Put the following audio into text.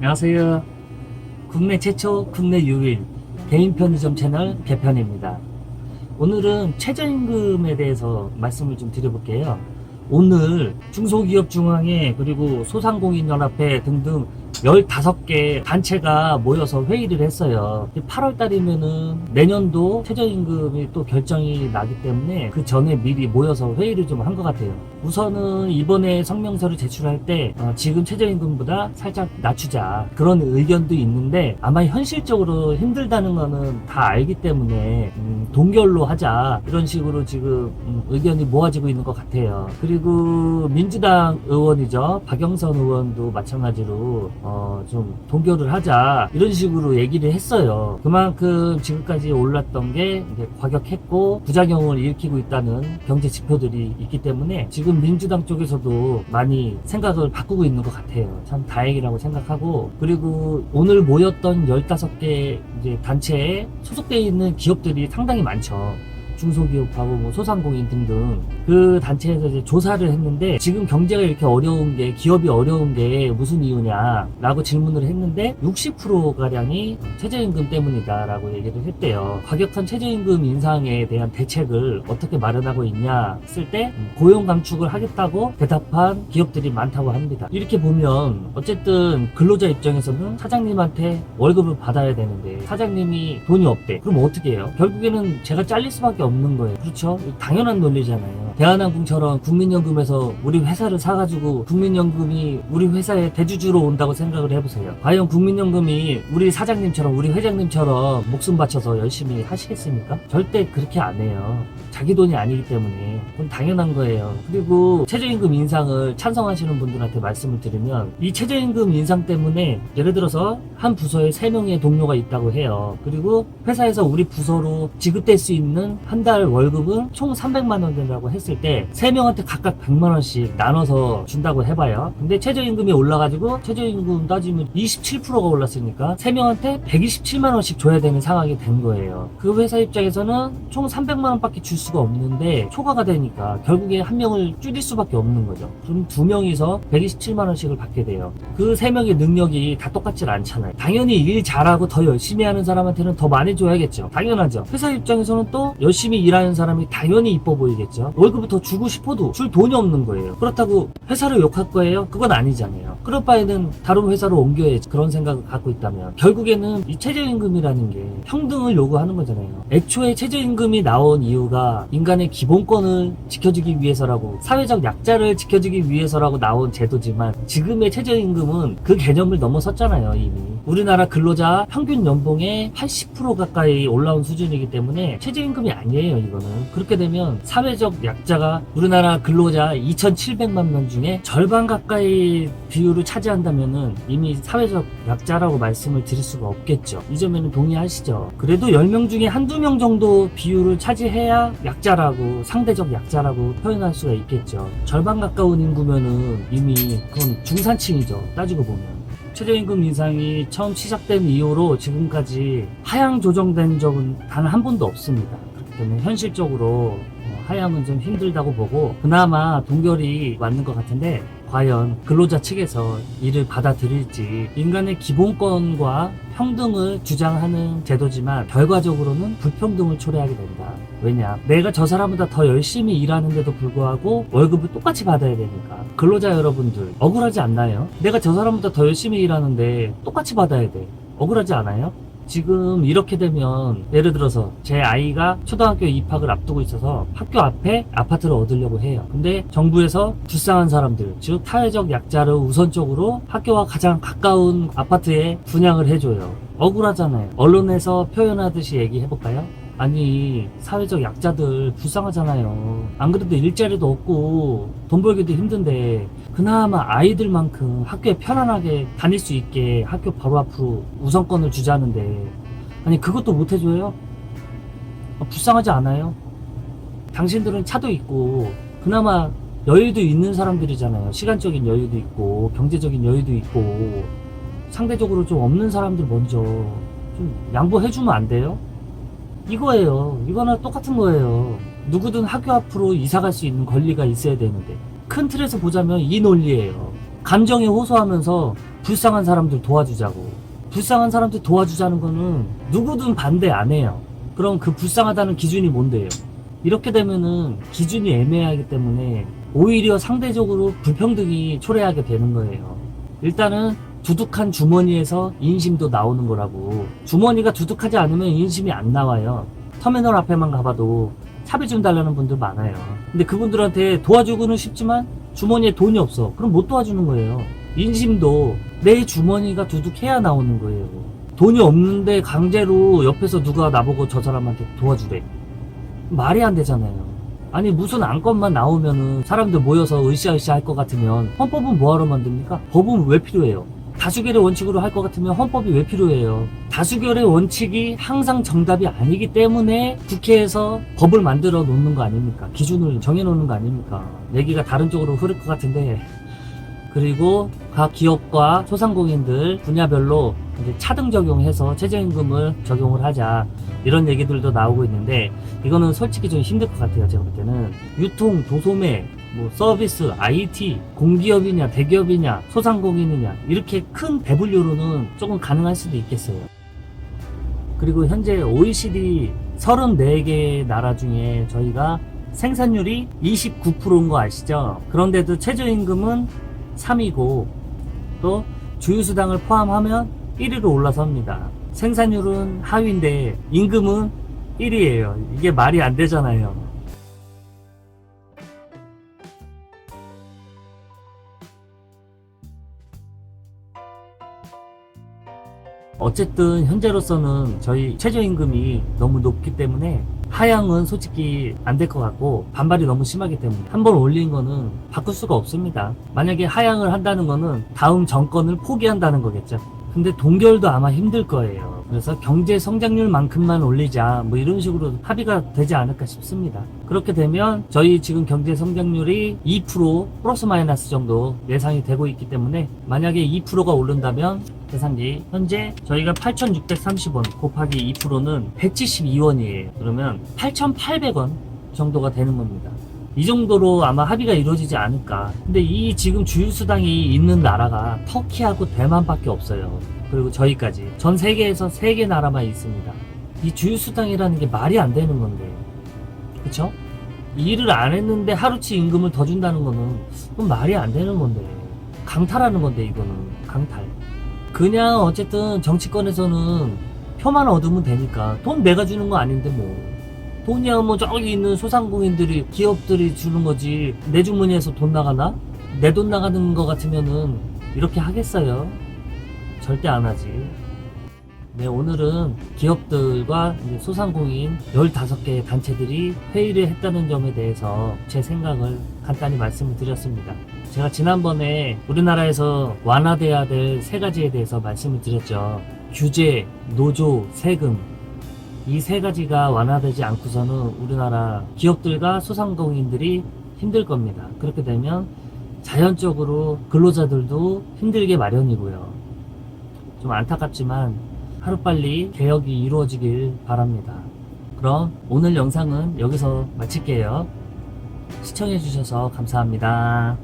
안녕하세요. 국내 최초, 국내 유일 개인 편의점 채널 개편입니다. 오늘은 최저임금에 대해서 말씀을 좀 드려볼게요. 오늘 중소기업 중앙회 그리고 소상공인연합회 등등 15개 단체가 모여서 회의를 했어요. 8월 달이면은 내년도 최저임금이 또 결정이 나기 때문에 그 전에 미리 모여서 회의를 좀 한 것 같아요. 우선은 이번에 성명서를 제출할 때 어, 지금 최저임금보다 살짝 낮추자 그런 의견도 있는데 아마 현실적으로 힘들다는 거는 다 알기 때문에 음, 동결로 하자 이런 식으로 지금 음, 의견이 모아지고 있는 것 같아요. 그리고 민주당 의원이죠 박영선 의원도 마찬가지로 어, 좀 동결을 하자 이런 식으로 얘기를 했어요. 그만큼 지금까지 올랐던 게 과격했고 부작용을 일으키고 있다는 경제 지표들이 있기 때문에 지금 민주당 쪽에서도 많이 생각을 바꾸고 있는 것 같아요. 참 다행이라고 생각하고 그리고 오늘 모였던 15개 이제 단체에 소속되어 있는 기업들이 상당히 많죠. 중소기업하고 뭐 소상공인 등등 그 단체에서 이제 조사를 했는데 지금 경제가 이렇게 어려운 게 기업이 어려운 게 무슨 이유냐라고 질문을 했는데 60% 가량이 최저임금 때문이다라고 얘기를 했대요. 과격한 최저임금 인상에 대한 대책을 어떻게 마련하고 있냐 했을 때 고용 감축을 하겠다고 대답한 기업들이 많다고 합니다. 이렇게 보면 어쨌든 근로자 입장에서는 사장님한테 월급을 받아야 되는데 사장님이 돈이 없대. 그럼 어떻게 해요? 결국에는 제가 잘릴 수밖에 없는 거예요. 그렇죠? 당연한 논리잖아요. 대한항공처럼 국민연금에서 우리 회사를 사가지고 국민연금이 우리 회사에 대주주로 온다고 생각을 해보세요. 과연 국민연금이 우리 사장님처럼 우리 회장님처럼 목숨 바쳐서 열심히 하시겠습니까? 절대 그렇게 안 해요. 자기 돈이 아니기 때문에 그건 당연한 거예요. 그리고 최저임금 인상을 찬성하시는 분들한테 말씀을 드리면 이 최저임금 인상 때문에 예를 들어서 한 부서에 3명의 동료가 있다고 해요. 그리고 회사에서 우리 부서로 지급될 수 있는 한달 월급은 총 300만 원 된다고 했을 때 3명한테 각각 100만 원씩 나눠서 준다고 해봐요. 근데 최저임금이 올라가지고 최저임금 따지면 27%가 올랐으니까 3명한테 127만 원씩 줘야 되는 상황이 된 거예요. 그 회사 입장에서는 총 300만 원밖에 줄 수가 없는데 초과가 되니까 결국에 한 명을 줄일 수밖에 없는 거죠. 그럼 두 명이서 127만 원씩을 받게 돼요. 그 세 명의 능력이 다 똑같질 않잖아요. 당연히 일 잘하고 더 열심히 하는 사람한테는 더 많이 줘야겠죠. 당연하죠. 회사 입장에서는 또 열심히 일하는 사람이 당연히 이뻐 보이겠죠. 월급을 더 주고 싶어도 줄 돈이 없는 거예요. 그렇다고 회사를 욕할 거예요? 그건 아니잖아요. 그럴 바에는 다른 회사로 옮겨야지 그런 생각을 갖고 있다면 결국에는 이 최저임금이라는 게 평등을 요구하는 거잖아요. 애초에 최저임금이 나온 이유가 인간의 기본권을 지켜주기 위해서라고 사회적 약자를 지켜주기 위해서라고 나온 제도지만 지금의 최저임금은 그 개념을 넘어섰잖아요 이미 우리나라 근로자 평균 연봉의 80% 가까이 올라온 수준이기 때문에 최저임금이 아니에요 이거는. 그렇게 되면 사회적 약자가 우리나라 근로자 2,700만 명 중에 절반 가까이 비율을 차지한다면은 이미 사회적 약자라고 말씀을 드릴 수가 없겠죠. 이 점에는 동의하시죠? 그래도 10명 중에 한두 명 정도 비율을 차지해야 약자라고 상대적 약자라고 표현할 수가 있겠죠. 절반 가까운 인구면은 이미 그건 중산층이죠. 따지고 보면 최저임금 인상이 처음 시작된 이후로 지금까지 하향 조정된 적은 단 한 번도 없습니다. 그렇기 때문에 현실적으로 어, 하향은 좀 힘들다고 보고 그나마 동결이 맞는 것 같은데 과연 근로자 측에서 이를 받아들일지 인간의 기본권과 평등을 주장하는 제도지만 결과적으로는 불평등을 초래하게 된다. 왜냐? 내가 저 사람보다 더 열심히 일하는데도 불구하고 월급을 똑같이 받아야 되니까. 근로자 여러분들, 억울하지 않나요? 내가 저 사람보다 더 열심히 일하는데 똑같이 받아야 돼. 억울하지 않아요? 지금 이렇게 되면 예를 들어서 제 아이가 초등학교 입학을 앞두고 있어서 학교 앞에 아파트를 얻으려고 해요. 근데 정부에서 불쌍한 사람들, 즉 사회적 약자를 우선적으로 학교와 가장 가까운 아파트에 분양을 해줘요. 억울하잖아요. 언론에서 표현하듯이 얘기해볼까요? 아니 사회적 약자들 불쌍하잖아요 안 그래도 일자리도 없고 돈 벌기도 힘든데 그나마 아이들만큼 학교에 편안하게 다닐 수 있게 학교 바로 앞으로 우선권을 주자는데 아니 그것도 못 해줘요? 아, 불쌍하지 않아요? 당신들은 차도 있고 그나마 여유도 있는 사람들이잖아요 시간적인 여유도 있고 경제적인 여유도 있고 상대적으로 좀 없는 사람들 먼저 좀 양보해주면 안 돼요? 이거예요. 이거나 똑같은 거예요. 누구든 학교 앞으로 이사 갈 수 있는 권리가 있어야 되는데 큰 틀에서 보자면 이 논리예요. 감정에 호소하면서 불쌍한 사람들 도와주자고. 불쌍한 사람들 도와주자는 거는 누구든 반대 안 해요. 그럼 그 불쌍하다는 기준이 뭔데요? 이렇게 되면은 기준이 애매하기 때문에 오히려 상대적으로 불평등이 초래하게 되는 거예요. 일단은 두둑한 주머니에서 인심도 나오는 거라고. 주머니가 두둑하지 않으면 인심이 안 나와요. 터미널 앞에만 가봐도 차비 좀 달라는 분들 많아요. 근데 그분들한테 도와주고는 싶지만 주머니에 돈이 없어. 그럼 못 도와주는 거예요. 인심도 내 주머니가 두둑해야 나오는 거예요. 돈이 없는데 강제로 옆에서 누가 나보고 저 사람한테 도와주래. 말이 안 되잖아요. 아니 무슨 안건만 나오면은 사람들 모여서 으쌰으쌰 할 것 같으면 헌법은 뭐하러 만듭니까? 법은 왜 필요해요? 다수결의 원칙으로 할 것 같으면 헌법이 왜 필요해요? 다수결의 원칙이 항상 정답이 아니기 때문에 국회에서 법을 만들어 놓는 거 아닙니까? 기준을 정해 놓는 거 아닙니까? 얘기가 다른 쪽으로 흐를 것 같은데 그리고 각 기업과 소상공인들 분야별로 차등 적용해서 최저임금을 적용을 하자 이런 얘기들도 나오고 있는데 이거는 솔직히 좀 힘들 것 같아요 제가 볼 때는 유통, 도소매, 뭐 서비스, IT, 공기업이냐 대기업이냐 소상공인이냐 이렇게 큰 배분류로는 조금 가능할 수도 있겠어요 그리고 현재 OECD 34개 나라 중에 저희가 생산율이 29%인 거 아시죠? 그런데도 최저임금은 3위고 또 주유수당을 포함하면 1위로 올라섭니다. 생산율은 하위인데 임금은 1위예요. 이게 말이 안 되잖아요. 어쨌든 현재로서는 저희 최저임금이 너무 높기 때문에 하향은 솔직히 안 될 것 같고 반발이 너무 심하기 때문에 한 번 올린 거는 바꿀 수가 없습니다. 만약에 하향을 한다는 거는 다음 정권을 포기한다는 거겠죠. 근데 동결도 아마 힘들 거예요. 그래서 경제 성장률만큼만 올리자 뭐 이런 식으로 합의가 되지 않을까 싶습니다. 그렇게 되면 저희 지금 경제 성장률이 2% 플러스 마이너스 정도 예상이 되고 있기 때문에 만약에 2%가 오른다면 계산기 현재 저희가 8,630원 곱하기 2%는 172원이에요. 그러면 8,800원 정도가 되는 겁니다. 이 정도로 아마 합의가 이루어지지 않을까. 근데 이 지금 주유수당이 있는 나라가 터키하고 대만밖에 없어요. 그리고 저희까지. 전 세계에서 세 개 나라만 있습니다. 이 주유수당이라는 게 말이 안 되는 건데. 그쵸? 일을 안 했는데 하루치 임금을 더 준다는 거는 그건 말이 안 되는 건데. 강탈하는 건데, 이거는. 강탈. 그냥 어쨌든 정치권에서는 표만 얻으면 되니까 돈 내가 주는 거 아닌데 뭐 돈이야 뭐 저기 있는 소상공인들이 기업들이 주는 거지 내 주머니에서 돈 나가나? 내 돈 나가는 거 같으면은 이렇게 하겠어요? 절대 안 하지 네 오늘은 기업들과 소상공인 15개 단체들이 회의를 했다는 점에 대해서 제 생각을 간단히 말씀을 드렸습니다 제가 지난번에 우리나라에서 완화돼야 될 세 가지에 대해서 말씀을 드렸죠. 규제, 노조, 세금. 이 세 가지가 완화되지 않고서는 우리나라 기업들과 소상공인들이 힘들 겁니다. 그렇게 되면 자연적으로 근로자들도 힘들게 마련이고요. 좀 안타깝지만 하루빨리 개혁이 이루어지길 바랍니다. 그럼 오늘 영상은 여기서 마칠게요. 시청해주셔서 감사합니다.